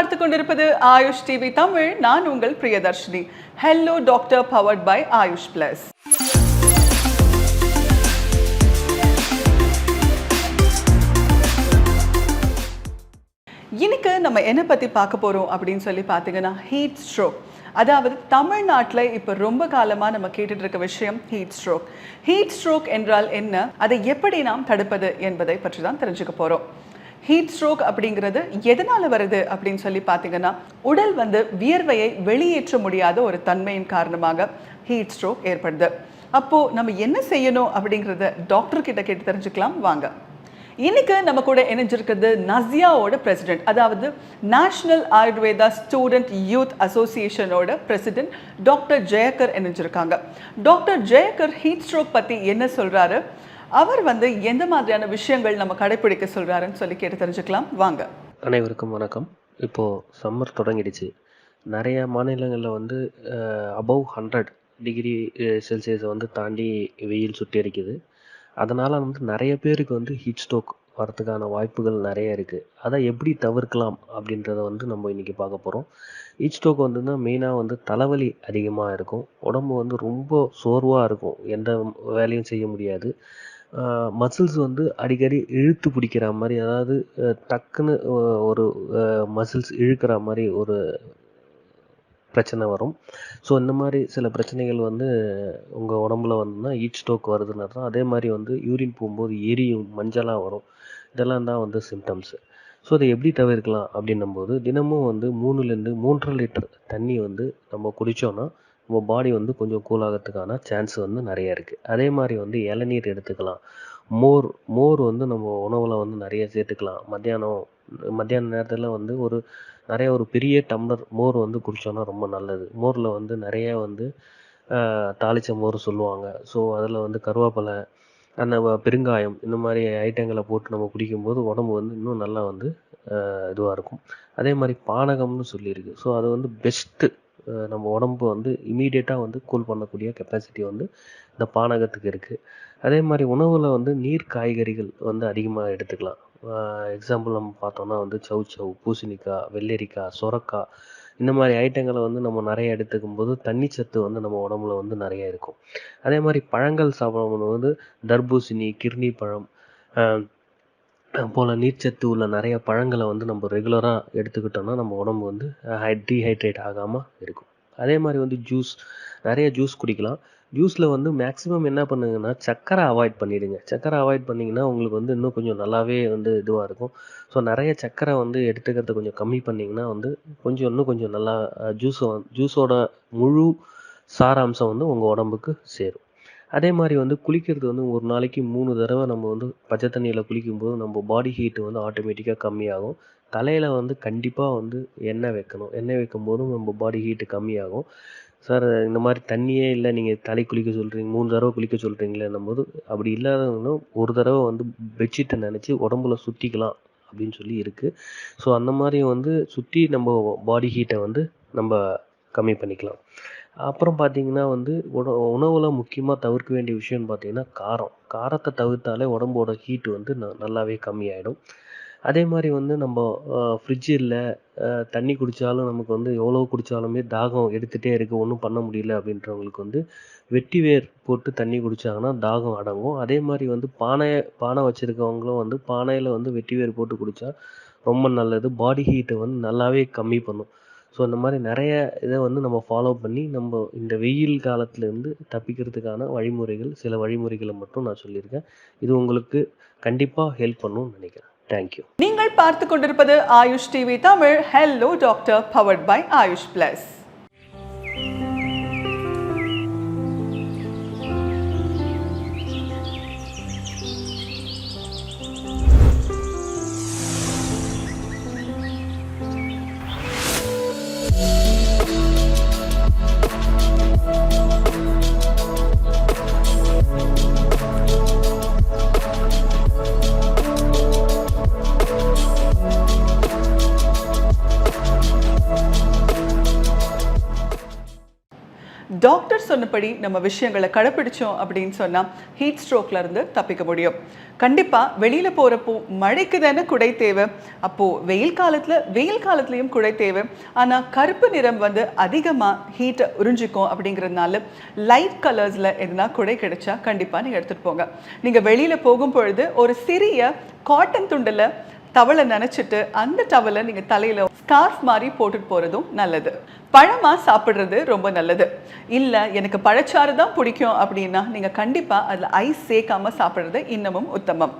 பார்த்து கொண்டிருப்பது ஆயுஷ் டிவி தமிழ். நான் உங்கள் Priyadarshini. Hello doctor powered by Ayush plus இன்னைக்கு நம்ம என்ன பற்றி பார்க்க போகிறோம் அப்படின்னு சொல்லி பார்த்தீங்கன்னா ஹீட் ஸ்ட்ரோக் அதாவது தமிழ்நாட்டில் இப்போ ரொம்ப காலமாக நம்ம கேட்டுட்டு இருக்க விஷயம் ஹீட் ஸ்ட்ரோக் ஹீட் ஸ்ட்ரோக் என்றால் என்ன? அதை எப்படி நாம் தடுப்பது என்பதை பற்றி தான் தெரிஞ்சுக்க போகிறோம் ஹீட் ஸ்ட்ரோக் அப்படிங்கிறது எதனால் வருது அப்படின்னு சொல்லி பார்த்தீங்கன்னா உடல் வந்து வியர்வையை வெளியேற்ற முடியாத ஒரு தன்மையின் காரணமாக ஹீட் ஸ்ட்ரோக் ஏற்படுது. அப்போது நம்ம என்ன செய்யணும் அப்படிங்கிறத டாக்டர் கிட்ட கேட்டு தெரிஞ்சுக்கலாம். வாங்க. இன்னைக்கு நம்ம கூட இணைஞ்சிருக்கிறது நசியாவோட பிரசிடென்ட் அதாவது நேஷனல் ஆயுர்வேதா ஸ்டூடெண்ட் யூத் அசோசியேஷனோட பிரசிடென்ட் டாக்டர் ஜெயக்கர் இணைஞ்சிருக்காங்க. டாக்டர் ஜெயக்கர் ஹீட் ஸ்ட்ரோக் பற்றி என்ன சொல்றாரு? அவர் வந்து எந்த மாதிரியான விஷயங்கள் நம்ம கடைப்பிடிக்க சொல்கிறாருன்னு சொல்லி கேட்டு தெரிஞ்சுக்கலாம். வாங்க. அனைவருக்கும் வணக்கம். இப்போது சம்மர் தொடங்கிடுச்சு. நிறைய மாநிலங்களில் வந்து அபவ் ஹண்ட்ரட் டிகிரி செல்சியஸை வந்து தாண்டி வெயில் சுட்டி அடிக்குது. அதனால் வந்து நிறைய பேருக்கு வந்து ஹீட் ஸ்ட்ரோக் வரதுக்கான வாய்ப்புகள் நிறைய இருக்குது அதை எப்படி தவிர்க்கலாம் அப்படின்றத வந்து நம்ம இன்றைக்கி பார்க்க போகிறோம் ஹீட் ஸ்ட்ரோக் வந்துன்னா மெயினாக வந்து தலைவலி அதிகமாக இருக்கும். உடம்பு வந்து ரொம்ப சோர்வாக இருக்கும். எந்த வேலையும் செய்ய முடியாது. மசில்ஸ் வந்து அடிக்கடி இழுத்து பிடிக்கிற மாதிரி அதாவது டக்குன்னு ஒரு மசில்ஸ் இழுக்கிற மாதிரி ஒரு பிரச்சனை வரும். ஸோ இந்த மாதிரி சில பிரச்சனைகள் வந்து உங்கள் உடம்புல வந்துன்னா ஈச் ஸ்டோக் வருதுன்னு தான் அதே மாதிரி வந்து யூரின் போகும்போது எரியும் மஞ்சளாக வரும். இதெல்லாம் தான் வந்து சிம்டம்ஸு ஸோ அதை எப்படி தவிர்க்கலாம் அப்படின்னும் போது தினமும் வந்து மூணுலேருந்து மூன்றரை லிட்டர் தண்ணி வந்து நம்ம குடித்தோன்னா நம்ம பாடி வந்து கொஞ்சம் கூல் ஆகிறதுக்கான சான்ஸ் வந்து நிறைய இருக்குது அதே மாதிரி வந்து இளநீர் எடுத்துக்கலாம். மோர் மோர் வந்து நம்ம உணவில் வந்து நிறைய சேர்த்துக்கலாம். மத்தியானம் மத்தியான நேரத்தில் வந்து ஒரு நிறைய ஒரு பெரிய டம்ளர் மோர் வந்து குடித்தோன்னா ரொம்ப நல்லது. மோரில் வந்து நிறைய வந்து தாளிச்ச மோர் சொல்லுவாங்க. ஸோ அதில் வந்து கருவேப்பிலை அந்த வ- பெருங்காயம் இந்த மாதிரி ஐட்டங்களை போட்டு நம்ம குடிக்கும்போது உடம்பு வந்து இன்னும் நல்லா வந்து இதுவாக இருக்கும். அதே மாதிரி பானகம்னு சொல்லியிருக்கு. ஸோ அது வந்து பெஸ்ட்டு நம்ம உடம்பு வந்து இமீடியட்டாக வந்து கூல் பண்ணக்கூடிய கெப்பாசிட்டி வந்து இந்த பானகத்துக்கு இருக்குது அதே மாதிரி உணவில் வந்து நீர் காய்கறிகள் வந்து அதிகமாக எடுத்துக்கலாம். எக்ஸாம்பிள் நம்ம பார்த்தோம்னா வந்து சவு சவு பூசணிக்காய் வெள்ளரிக்காய் சொரக்காய் இந்த மாதிரி ஐட்டங்களை வந்து நம்ம நிறைய எடுத்துக்கும் போது தண்ணி சத்து வந்து நம்ம உடம்புல வந்து நிறைய இருக்கும். அதே மாதிரி பழங்கள் சாப்பிடும் வந்து தர்பூசணி கிர்னி பழம் போல் நீர்ச்சத்து உள்ள நிறைய பழங்களை வந்து நம்ம ரெகுலராக எடுத்துக்கிட்டோம்னா நம்ம உடம்பு வந்து டீஹைட்ரேட் ஆகாமல் இருக்கும். அதே மாதிரி வந்து ஜூஸ் நிறைய ஜூஸ் குடிக்கலாம். ஜூஸில் வந்து மேக்ஸிமம் என்ன பண்ணுங்கன்னா சக்கரை அவாய்ட் பண்ணிடுங்க. சக்கரை அவாய்ட் பண்ணிங்கன்னா உங்களுக்கு வந்து இன்னும் கொஞ்சம் நல்லாவே வந்து இதுவாக இருக்கும். ஸோ நிறைய சக்கரை வந்து எடுத்துக்கிறத கொஞ்சம் கம்மி பண்ணிங்கன்னா வந்து கொஞ்சம் இன்னும் கொஞ்சம் நல்லா ஜூஸை ஜூஸோட முழு சாராம்சம் வந்து உங்கள் உடம்புக்கு சேரும். அதே மாதிரி வந்து குளிக்கிறது வந்து ஒரு நாளைக்கு மூணு தடவை நம்ம வந்து பச்சை தண்ணியில் குளிக்கும்போது நம்ம பாடி ஹீட்டு வந்து ஆட்டோமேட்டிக்காக கம்மியாகும். தலையில் வந்து கண்டிப்பாக வந்து எண்ணெய் வைக்கணும். எண்ணெய் வைக்கும் போதும் நம்ம பாடி ஹீட்டு கம்மியாகும். சார் இந்த மாதிரி தண்ணியே இல்லை நீங்கள் தலை குளிக்க சொல்கிறீங்க மூணு தடவை குளிக்க சொல்கிறீங்களேன்னும் போது அப்படி இல்லாதவங்களும் ஒரு தடவை வந்து பெட்ஷீட்டை நினச்சி உடம்புல சுற்றிக்கலாம் அப்படின்னு சொல்லி இருக்குது ஸோ அந்த மாதிரி வந்து சுற்றி நம்ம பாடி ஹீட்டை வந்து நம்ம கம்மி பண்ணிக்கலாம். அப்புறம் பார்த்தீங்கன்னா வந்து உண உணவில் முக்கியமாக தவிர்க்க வேண்டிய விஷயம்னு பார்த்தீங்கன்னா காரம். காரத்தை தவிர்த்தாலே உடம்போட ஹீட் வந்து ந- நல்லாவே கம்மியாயிடும். அதே மாதிரி வந்து நம்ம ஃப்ரிட்ஜ் இல்லை தண்ணி குடித்தாலும் நமக்கு வந்து எவ்வளோ குடித்தாலுமே தாகம் எடுத்துகிட்டே இருக்குது ஒன்றும் பண்ண முடியல அப்படின்றவங்களுக்கு வந்து வெட்டி வேர் போட்டு தண்ணி குடித்தாங்கன்னா தாகம் அடங்கும். அதே மாதிரி வந்து பானை பானை வச்சுருக்கவங்களும் வந்து பானையில் வந்து வெட்டி வேர் போட்டு குடித்தா ரொம்ப நல்லது. பாடி ஹீட்டை வந்து நல்லாவே கம்மி பண்ணும். ஸோ இந்த மாதிரி நிறைய இதை வந்து நம்ம ஃபாலோ பண்ணி நம்ம இந்த வெயில் காலத்துலேருந்து தப்பிக்கிறதுக்கான வழிமுறைகள் சில வழிமுறைகளை மட்டும் நான் சொல்லியிருக்கேன். இது உங்களுக்கு கண்டிப்பாக ஹெல்ப் பண்ணும்னு நினைக்கிறேன். தேங்க்யூ நீங்கள் பார்த்து கொண்டிருப்பது Ayush TV Tamil. Hello doctor powered by Ayush plus சொன்னபடி நம்ம விஷயங்களை கடைப்பிடிச்சோம் அப்படின்னு சொன்னால் ஹீட் ஸ்ட்ரோக்ல இருந்து தப்பிக்க முடியும். கண்டிப்பாக வெளியில் போகிறப்போ மழைக்கு தானே குடை தேவை. அப்போது வெயில் காலத்தில் வெயில் காலத்துலேயும் குடை தேவை. ஆனால் கருப்பு நிறம் வந்து அதிகமாக ஹீட்டை உறிஞ்சிக்கும் அப்படிங்கிறதுனால லைட் கலர்ஸில் எதுனா குடை கிடைச்சா கண்டிப்பாக நீங்கள் எடுத்துகிட்டு போங்க. நீங்கள் வெளியில் போகும் பொழுது ஒரு சிறிய காட்டன் துண்டில் டவலை நினைச்சிட்டு அந்த டவலை நீங்க தலையில ஸ்கார்ஃப் மாதிரி போட்டுட்டு போறதும் நல்லது. பழமா சாப்பிடுறது ரொம்ப நல்லது. இல்ல எனக்கு பழச்சாறு தான் பிடிக்கும் அப்படின்னா நீங்க கண்டிப்பா அதுல ஐஸ் சேர்க்காம சாப்பிடுறது இன்னமும் உத்தமம்.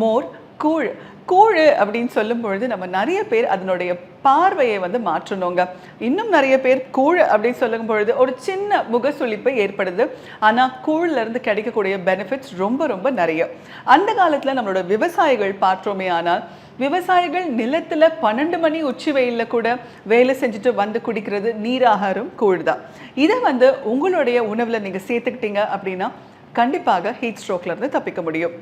மோர் கூழ். கூழ் அப்படின்னு சொல்லும் பொழுது நம்ம நிறைய பேர் அதனுடைய பார்வையை வந்து மாற்றணுங்க. இன்னும் நிறைய பேர் கூழ் அப்படின்னு சொல்லும் பொழுது ஒரு சின்ன முகசுளிப்பு ஏற்படுது. ஆனால் கூழ்ல இருந்து கிடைக்கக்கூடிய பெனிஃபிட்ஸ் ரொம்ப ரொம்ப நிறைய. அந்த காலத்தில் நம்மளோட விவசாயிகள் பார்த்தோமே ஆனால் விவசாயிகள் நிலத்தில் பன்னெண்டு மணி உச்சி வெயிலில் கூட வேலை செஞ்சுட்டு வந்து குடிக்கிறது நீராகாரம் கூழ் தான். இதை வந்து உங்களுடைய உணவில் நீங்கள் சேர்த்துக்கிட்டீங்க அப்படின்னா கண்டிப்பாக ஹீட் ஸ்ட்ரோக்லேருந்து தப்பிக்க முடியும்.